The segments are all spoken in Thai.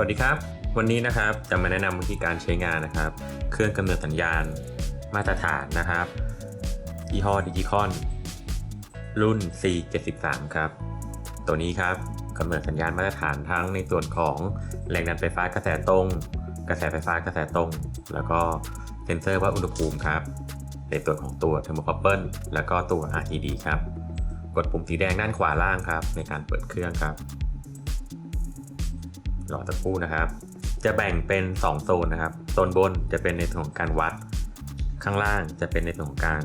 วัสดีครับ วันนี้นะครับจะมาแนะนำวิธีการใช้งานนะครับ เครื่องกำเนิดสัญญาณมาตรฐานนะครับยี่ห้อดิจิคอนรุ่น C73 ครับ ตัวนี้ครับกำเนิดสัญญาณมาตรฐานทั้งในส่วนของแรงดันไฟฟ้ากระแสตรง กระแสไฟฟ้ากระแสตรง แล้วก็เซ็นเซอร์วัดอุณหภูมิครับในตัวของตัวเทอร์โมคอปเปิลแล้วก็ตัว RTD ครับ กดปุ่มสีแดงด้านขวาล่างครับ ในการเปิดเครื่องครับ รอสักครู่นะครับ จะแบ่งเป็น 2 โซนนะครับ โซนบนจะเป็นในส่วนของการวัด ข้างล่างจะเป็นในส่วนของการ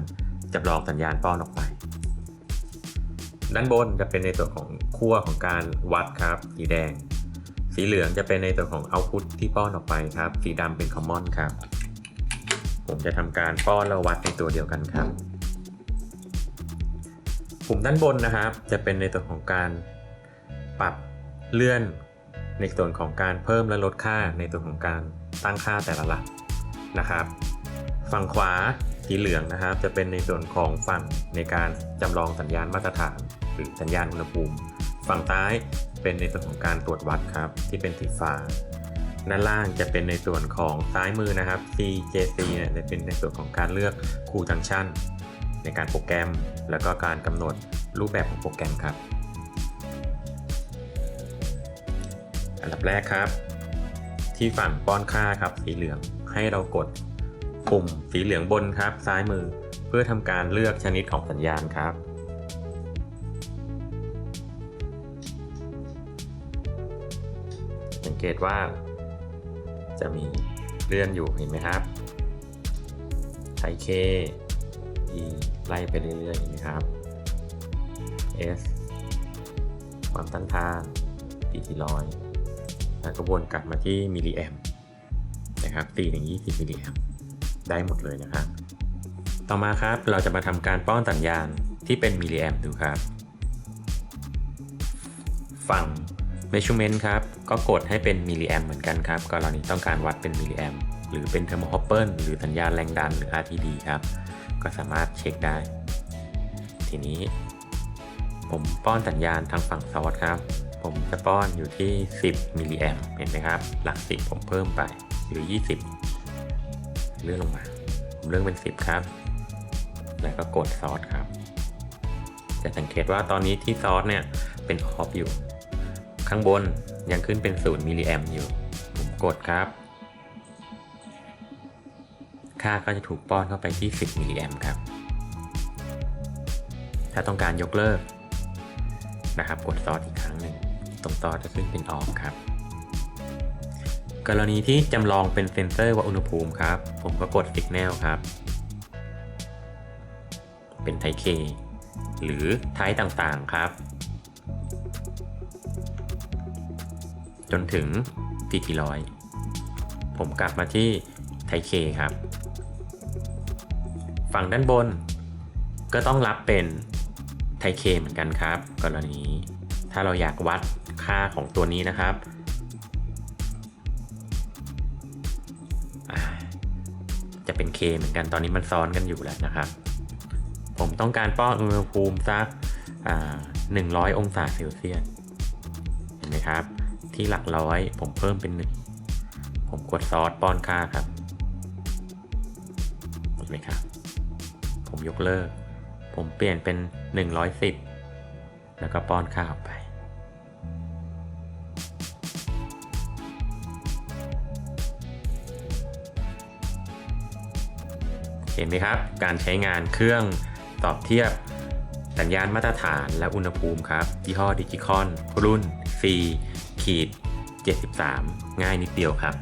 จำลองสัญญาณป้อนออกไป ด้านบนจะเป็นในส่วนของขั้วของการวัดครับ สีแดง สีเหลืองจะเป็นในส่วนของเอาพุตที่ป้อนออกไปครับ สีดำเป็นคอมมอนครับ ผมจะทำการป้อนและวัดในตัวเดียวกันครับปุ่มด้านบนนะครับ จะเป็นในส่วของการปรับเลื่อน ในส่วนของการเพิ่มและลดค่าในส่วนของการตั้งค่าแต่ละหลักนะครับ ฝั่งขวาสีเหลืองนะครับ จะเป็นในส่วนของฝั่งในการจำลองสัญญาณมาตรฐาน หรือสัญญาณอุณหภูมิ ฝั่งซ้ายเป็นในส่วนของการตรวจวัดครับ ที่เป็นสีฟ้าด้านล่างจะเป็นในส่วนของซ้ายมือนะครับ CJC เนี่ยจะเป็นในส่วนของการเลือกคูจังชันในการโปรแกรม แล้วก็การกำหนดรูปแบบของโปรแกรมครับ อันดับแรกครับ ที่ฝั่งป้อนค่าครับสีเหลืองให้เรากดปุ่มสีเหลืองบนครับ ซ้ายมือเพื่อทำการเลือกชนิดของสัญญาณครับ สังเกตว่า จะมีเลื่อนอยู่เห็นไหมครับไทยเค E ไล่ไปเรื่อยๆเห็นไหมครับ S ความต้านทานปีที่ร้อย แล้วก็วนกลับมาที่มิลลิแอมนะครับ4ถึง20มิลลิแอมได้หมดเลยนะครับ ต่อมาครับเราจะมาทำการป้อนสัญญาณที่เป็นมิลลิแอมดูครับ ฝั่ง measurement ครับ ก็กดให้เป็นมิลลิแอมเหมือนกันครับ กรณีต้องการวัดเป็นมิลลิแอมหรือเป็นเทอร์โมฮอปเปิลหรือสัญญาณแรงดันหรือ RTD ครับ ก็สามารถเช็คได้ ทีนี้ ผมป้อนสัญญาณทางฝั่งซอสครับ ผมจะป้อนอยู่ที่ 10 มิลลิแอมเห็นไหมครับ หลัก 10 ผมเพิ่มไปหรือ 20 เลื่อนลงมา ผมเลื่อนเป็น 10 ครับ แล้วก็กดซอสครับ จะสังเกตว่าตอนนี้ที่ซอสเนี่ยเป็นออฟอยู่ ข้างบนยังขึ้นเป็น 0 มิลลิแอมอยู่ ผมกดครับ ค่าก็จะถูกป้อนเข้าไปที่ 10 มิลลิแอมครับ ถ้าต้องการยกเลิกนะครับ กดซอสอีกครั้งหนึ่ง ตรงซอจะขึ้นเป็นออฟครับ กรณีที่จำลองเป็นเซนเซอร์วัดอุณหภูมิครับ ผมก็กด Signal ครับ เป็นไทเคหรือไทต่างๆครับ จนถึง PT100 ผมกลับมาที่ไทเคครับ ฝั่งด้านบน ก็ต้องรับเป็นไทเคเหมือนกันครับ กรณีถ้าเราอยากวัด ค่าของตัวนี้นะครับจะเป็น K เหมือนกันตอนนี้มันซ้อนกันอยู่แล้วนะครับ ผมต้องการป้อนอุณหภูมิสักอ่า100องศาเซลเซียสเห็นไหมครับ ที่หลักร้อยผมเพิ่มเป็นหนึ่งผมกดซอสป้อนค่าครับเห็นไหมครับ ผมยกเลิก ผมเปลี่ยนเป็น 110 แล้วก็ป้อนค่าออกไป เห็นไหมครับ การใช้งานเครื่องตอบเทียบสัญญาณมาตรฐานและอุณหภูมิครับ ยี่ห้อดิจิคอนรุ่น C ขีด73 ง่ายนิดเดียวครับ